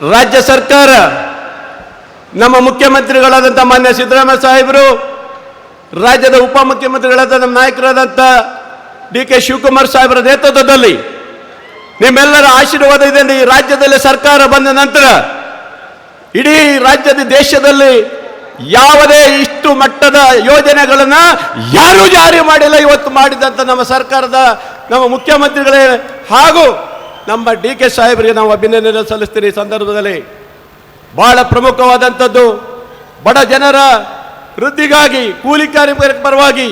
ರಾಜ್ಯ ಸರ್ಕಾರ, ನಮ್ಮ ಮುಖ್ಯಮಂತ್ರಿಗಳಾದಂಥ ಮಾನ್ಯ ಸಿದ್ದರಾಮಯ್ಯ ಸಾಹೇಬರು, ರಾಜ್ಯದ ಉಪಮುಖ್ಯಮಂತ್ರಿಗಳಾದ ನಮ್ಮ ನಾಯಕರಾದಂಥ ಡಿ ಕೆ ಶಿವಕುಮಾರ್ ಸಾಹೇಬರ ನೇತೃತ್ವದಲ್ಲಿ ನಿಮ್ಮೆಲ್ಲರ ಆಶೀರ್ವಾದದಿಂದ ಈ ರಾಜ್ಯದಲ್ಲಿ ಸರ್ಕಾರ ಬಂದ ನಂತರ ಇಡೀ ರಾಜ್ಯದ ದೇಶದಲ್ಲಿ ಯಾವುದೇ ಇಷ್ಟು ಮಟ್ಟದ ಯೋಜನೆಗಳನ್ನ ಯಾರೂ ಜಾರಿ ಮಾಡಿಲ್ಲ. ಇವತ್ತು ಮಾಡಿದಂಥ ನಮ್ಮ ಸರ್ಕಾರದ ನಮ್ಮ ಮುಖ್ಯಮಂತ್ರಿಗಳೇ ಹಾಗೂ ನಮ್ಮ ಡಿ ಕೆ ಸಾಹೇಬರಿಗೆ ನಾವು ಅಭಿನಂದನೆ ಸಲ್ಲಿಸ್ತೀನಿ ಈ ಸಂದರ್ಭದಲ್ಲಿ. ಬಹಳ ಪ್ರಮುಖವಾದಂಥದ್ದು, ಬಡ ಜನರ ವೃದ್ಧಿಗಾಗಿ, ಕೂಲಿ ಕಾರ್ಮಿಕರ ಪರವಾಗಿ,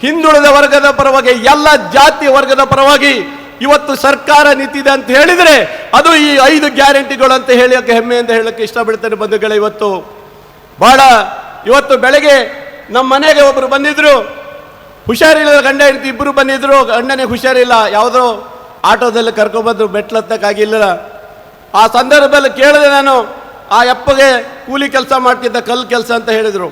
ಹಿಂದುಳಿದ ವರ್ಗದ ಪರವಾಗಿ, ಎಲ್ಲ ಜಾತಿ ವರ್ಗದ ಪರವಾಗಿ ಇವತ್ತು ಸರ್ಕಾರ ನಿಂತಿದೆ ಅಂತ ಹೇಳಿದರೆ ಅದು ಈ ಐದು ಗ್ಯಾರಂಟಿಗಳು ಅಂತ ಹೇಳಕ್ಕೆ ಹೆಮ್ಮೆ ಅಂತ ಹೇಳಕ್ಕೆ ಇಷ್ಟಪಡ್ತಾರೆ ಬಂಧುಗಳೇ ಇವತ್ತು. ಬಹಳ ಇವತ್ತು ಬೆಳಗ್ಗೆ ನಮ್ಮ ಮನೆಗೆ ಒಬ್ಬರು ಬಂದಿದ್ರು. ಹುಷಾರಿಲ್ಲ ಗಂಡ ಹೆಂಡತಿ ಇಬ್ಬರು ಬಂದಿದ್ರು. ಗಂಡನಿಗೆ ಹುಷಾರಿಲ್ಲ. ಯಾವುದೋ ಆಟೋದಲ್ಲಿ ಕರ್ಕೊಂಡ್ಬಂದ್ರು ಮೆಟ್ಲತ್ತಕ್ಕಾಗಿಲ್ಲ ಆ ಸಂದರ್ಭದಲ್ಲಿ ಕೇಳಿದೆ ನಾನು, ಆ ಅಪ್ಪಗೆ ಕೂಲಿ ಕೆಲಸ ಮಾಡ್ತಿದ್ದ ಕಲ್ಲು ಕೆಲಸ ಅಂತ ಹೇಳಿದರು.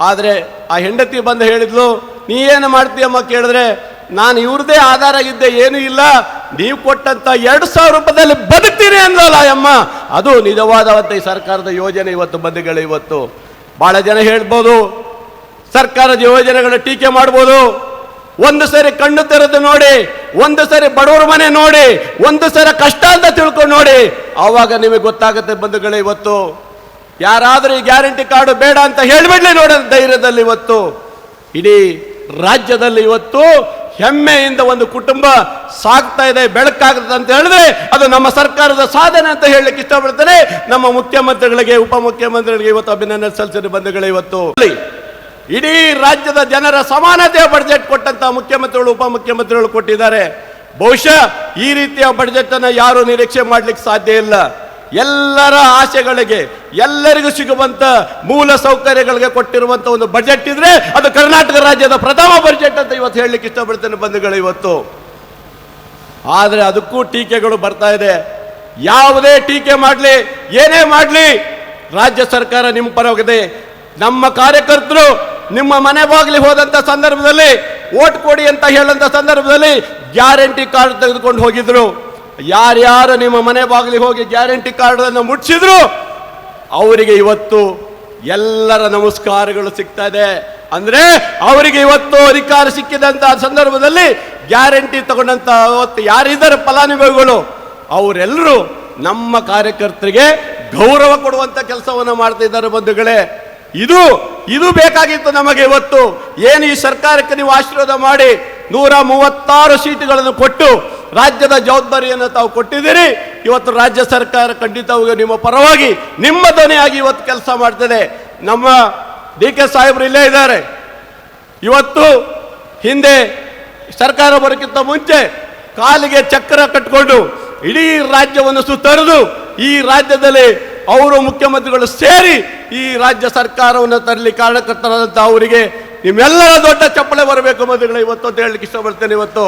ಆದರೆ ಆ ಹೆಂಡತಿ ಬಂದು ಹೇಳಿದ್ಲು, ನೀ ಏನು ಮಾಡ್ತೀಯಮ್ಮ? ಕೇಳಿದ್ರೆ, ನಾನು ಇವ್ರದೇ ಆಧಾರ ಆಗಿದ್ದೆ ಏನೂ ಇಲ್ಲ. ನೀವು ಕೊಟ್ಟಂತ ಎರಡು ಸಾವಿರ ರೂಪಾಯಿದಲ್ಲಿ ಬದುಕ್ತೀನಿ ಅಂದ್ರಲ್ಲ ಅಮ್ಮ ಅದು ನಿಜವಾದವಂತ ಈ ಸರ್ಕಾರದ ಯೋಜನೆ ಇವತ್ತು ಬಂಧುಗಳು ಇವತ್ತು. ಭಾಳ ಜನ ಹೇಳ್ಬೋದು, ಸರ್ಕಾರದ ಯೋಜನೆಗಳ ಟೀಕೆ ಮಾಡ್ಬೋದು. ಒಂದು ಸರಿ ಕಣ್ಣು ತೆರೆದು ನೋಡಿ, ಒಂದು ಸರಿ ಬಡವರ ಮನೆ ನೋಡಿ, ಒಂದು ಸರಿ ಕಷ್ಟ ಅಂತ ತಿಳ್ಕೊಂಡು ನೋಡಿ. ಆವಾಗ ನಿಮಗೆ ಗೊತ್ತಾಗುತ್ತೆ ಬಂಧುಗಳೇ, ಇವತ್ತು ಯಾರಾದರೂ ಈ ಗ್ಯಾರಂಟಿ ಕಾರ್ಡು ಬೇಡ ಅಂತ ಹೇಳಿಬಿಡ್ಲಿ ನೋಡಿ ಧೈರ್ಯದಲ್ಲಿ ಇವತ್ತು. ಇಡೀ ರಾಜ್ಯದಲ್ಲಿ ಇವತ್ತು ಹೆಮ್ಮೆಯಿಂದ ಒಂದು ಕುಟುಂಬ ಸಾಗ್ತಾ ಇದೆ ಬೆಳಕಾಗುತ್ತೆ ಅಂತ ಹೇಳಿದ್ರೆ ಅದು ನಮ್ಮ ಸರ್ಕಾರದ ಸಾಧನೆ ಅಂತ ಹೇಳಲಿಕ್ಕೆ ಇಷ್ಟಪಡ್ತಾರೆ ನಮ್ಮ ಮುಖ್ಯಮಂತ್ರಿಗಳಿಗೆ ಉಪಮುಖ್ಯಮಂತ್ರಿಗಳಿಗೆ ಇವತ್ತು ಅಭಿನಂದನೆ ಸಲ್ಲಿಸಿದ ಬಂಧುಗಳೇ, ಇವತ್ತು. ಇಡೀ ರಾಜ್ಯದ ಜನರ ಸಮಾನತೆಯ ಬಡ್ಜೆಟ್ ಕೊಟ್ಟಂತ ಮುಖ್ಯಮಂತ್ರಿಗಳು, ಉಪಮುಖ್ಯಮಂತ್ರಿಗಳು ಕೊಟ್ಟಿದ್ದಾರೆ. ಬಹುಶಃ ಈ ರೀತಿಯ ಬಡ್ಜೆಟ್ ಅನ್ನು ಯಾರು ನಿರೀಕ್ಷೆ ಮಾಡ್ಲಿಕ್ಕೆ ಸಾಧ್ಯ ಇಲ್ಲ. ಎಲ್ಲರ ಆಸೆಗಳಿಗೆ, ಎಲ್ಲರಿಗೂ ಸಿಗುವಂತ ಮೂಲ ಸೌಕರ್ಯಗಳಿಗೆ ಕೊಟ್ಟಿರುವಂತ ಒಂದು ಬಜೆಟ್ ಇದ್ರೆ ಅದು ಕರ್ನಾಟಕ ರಾಜ್ಯದ ಪ್ರಥಮ ಬಜೆಟ್ ಅಂತ ಇವತ್ತು ಹೇಳಲಿಕ್ಕೆ ಇಷ್ಟಪಡ್ತೇನೆ ಬಂಧುಗಳು ಇವತ್ತು. ಆದರೆ ಅದಕ್ಕೂ ಟೀಕೆಗಳು ಬರ್ತಾ ಇದೆ. ಯಾವುದೇ ಟೀಕೆ ಮಾಡಲಿ, ಏನೇ ಮಾಡಲಿ, ರಾಜ್ಯ ಸರ್ಕಾರ ನಿಮ್ಮ ಪರವಾಗಿದೆ. ನಮ್ಮ ಕಾರ್ಯಕರ್ತರು ನಿಮ್ಮ ಮನೆ ಬಾಗಿಲಿಗೆ ಹೋದಂತ ಸಂದರ್ಭದಲ್ಲಿ ಓಟ್ ಕೊಡಿ ಅಂತ ಹೇಳಂತ ಸಂದರ್ಭದಲ್ಲಿ ಗ್ಯಾರಂಟಿ ಕಾರ್ಡ್ ತೆಗೆದುಕೊಂಡು ಹೋಗಿದ್ರು. ಯಾರ್ಯಾರು ನಿಮ್ಮ ಮನೆ ಬಾಗಿಲಿಗೆ ಹೋಗಿ ಗ್ಯಾರಂಟಿ ಕಾರ್ಡ್ ಅನ್ನು ಮುಟ್ಟಿಸಿದ್ರು ಅವರಿಗೆ ಇವತ್ತು ಎಲ್ಲರ ನಮಸ್ಕಾರಗಳು ಸಿಗ್ತಾ ಇದೆ. ಅಂದ್ರೆ ಅವರಿಗೆ ಇವತ್ತು ಅಧಿಕಾರ ಸಿಕ್ಕಿದಂತ ಸಂದರ್ಭದಲ್ಲಿ ಗ್ಯಾರಂಟಿ ತಗೊಂಡಂತ ಅವತ್ತು ಯಾರಿದ್ದಾರೆ ಫಲಾನುಭವಿಗಳು, ಅವರೆಲ್ಲರೂ ನಮ್ಮ ಕಾರ್ಯಕರ್ತರಿಗೆ ಗೌರವ ಕೊಡುವಂತ ಕೆಲಸವನ್ನು ಮಾಡ್ತಾ ಇದ್ದಾರೆ ಬಂಧುಗಳೇ. ಇದು ಇದು ಬೇಕಾಗಿತ್ತು ನಮಗೆ ಇವತ್ತು. ಏನು ಈ ಸರ್ಕಾರಕ್ಕೆ ನೀವು ಆಶೀರ್ವಾದ ಮಾಡಿ ನೂರ ಮೂವತ್ತಾರು ಸೀಟುಗಳನ್ನು ಕೊಟ್ಟು ರಾಜ್ಯದ ಜವಾಬ್ದಾರಿಯನ್ನು ತಾವು ಕೊಟ್ಟಿದ್ದೀರಿ. ಇವತ್ತು ರಾಜ್ಯ ಸರ್ಕಾರ ಖಂಡಿತವಾಗಿ ನಿಮ್ಮ ಪರವಾಗಿ ನಿಮ್ಮ ಧ್ವನಿಯಾಗಿ ಇವತ್ತು ಕೆಲಸ ಮಾಡ್ತದೆ. ನಮ್ಮ ಡಿ ಕೆ ಸಾಹೇಬರು ಇಲ್ಲೇ ಇದ್ದಾರೆ. ಇವತ್ತು ಹಿಂದೆ ಸರ್ಕಾರ ಬರೋಕ್ಕಿಂತ ಮುಂಚೆ ಕಾಲಿಗೆ ಚಕ್ರ ಕಟ್ಕೊಂಡು ಇಡೀ ರಾಜ್ಯವನ್ನು ಸುತ್ತರಿದು ಈ ರಾಜ್ಯದಲ್ಲಿ ಅವರು ಮುಖ್ಯಮಂತ್ರಿಗಳು ಸೇರಿ ಈ ರಾಜ್ಯ ಸರ್ಕಾರವನ್ನು ತರಲಿ ಕಾರಣಕರ್ತರಾದಂಥ ಅವರಿಗೆ ನಿಮ್ಮೆಲ್ಲರ ದೊಡ್ಡ ಚಪ್ಪಳೆ ಬರಬೇಕು ಮಂತ್ರಿಗಳು ಇವತ್ತು ಅಂತ ಹೇಳಲಿಕ್ಕೆ ಇಷ್ಟಪಡ್ತೇನೆ ಇವತ್ತು.